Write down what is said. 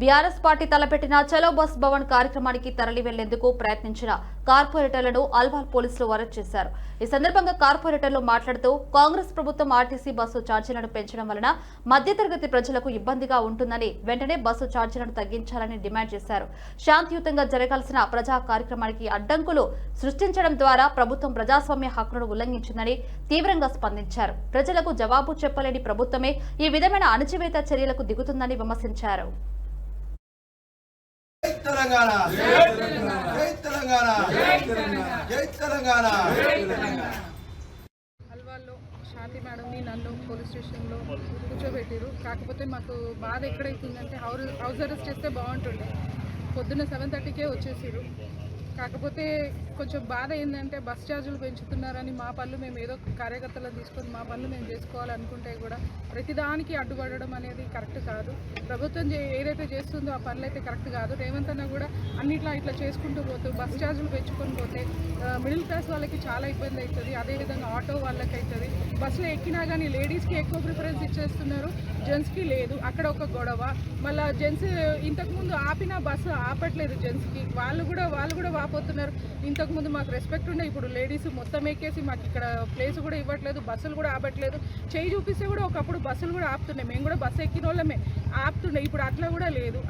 BRS party తలపెట్టిన చలో bus Bhavan కార్యక్రమానికి తరలి వెళ్ళేందుకు ప్రయత్నించిన కార్పొరేటర్లను అల్వాల్ పోలీసులు అరెస్ట్ చేశారు. ఈ సందర్భంగా కార్పొరేటర్లు మాట్లాడుతూ కాంగ్రెస్ ప్రభుత్వం ఆర్టీసీ బస్సు ఛార్జీలను పెంచడం వలన మధ్యతరగతి ప్రజలకు ఇబ్బందిగా ఉంటుందని వెంటనే బస్సు ఛార్జీలను తగ్గించాలని డిమాండ్ చేశారు. శాంతియుతంగా జరగాల్సిన ప్రజా కార్యక్రమానికి అడ్డంకులు సృష్టించడం ద్వారా ప్రభుత్వం ప్రజాస్వామ్య హక్కులను ఉల్లంఘించిందని తీవ్రంగా స్పందించారు. ప్రజలకు జవాబు చెప్పలేని ప్రభుత్వమే ఈ విధమైన అణచివేత చర్యలకు దిగుతుందని విమర్శించారు. తెలంగాణ. జై తెలంగాణ. జై తెలంగాణ. అల్వాల్లో శాంతి మేడంని నన్ను పోలీస్ స్టేషన్లో కూర్చోబెట్టారు కాకపోతే మాకు బాధ ఎక్కడైతుందంటే హౌస్ హౌస్ అరెస్ట్ చేస్తే బాగుంటుండే. పొద్దున్న సెవెన్ థర్టీకే వచ్చేసారు కాకపోతే కొంచెం బాధ ఏంటంటే బస్ ఛార్జీలు పెంచుతున్నారని మా పనులు మేము ఏదో కార్యకర్తలను తీసుకొని మా పనులు మేము చేసుకోవాలనుకుంటే కూడా ప్రతిదానికి అడ్డుపడడం అనేది కరెక్ట్ కాదు. ప్రభుత్వం చే- ఏదైతే చేస్తుందో ఆ పనులు అయితే కరెక్ట్ కాదు. రేవంత్ అన్న కూడా అన్నిట్లా ఇట్లా చేసుకుంటూ పోతూ బస్ ఛార్జీలు పెంచుకొని పోతే మిడిల్ క్లాస్ వాళ్ళకి చాలా ఇబ్బంది అవుతుంది అదేవిధంగా ఆటో వాళ్ళకి అవుతుంది బస్సులో ఎక్కినా కానీ లేడీస్కి ఎక్కువ ప్రిఫరెన్స్ ఇచ్చేస్తున్నారు. జెంట్స్కి లేదు. అక్కడ ఒక గొడవ. మళ్ళీ జెంట్స్ ఇంతకుముందు ఆపిన బస్సు ఆపట్లేదు జెంట్స్కి. వాళ్ళు కూడా వాళ్ళు కూడా రాపోతున్నారు ఇంతకుముందు మాకు రెస్పెక్ట్ ఉండే ఇప్పుడు లేడీస్ మొత్తం ఎక్కేసి మాకు ఇక్కడ ప్లేస్ కూడా ఇవ్వట్లేదు బస్సులు కూడా ఆపట్లేదు. చేయి చూపిస్తే కూడా ఒకప్పుడు బస్సులు కూడా ఆపుతున్నాయి మేము కూడా బస్సు ఎక్కిన వాళ్ళమే ఆపుతుండే. ఇప్పుడు అట్లా కూడా లేదు.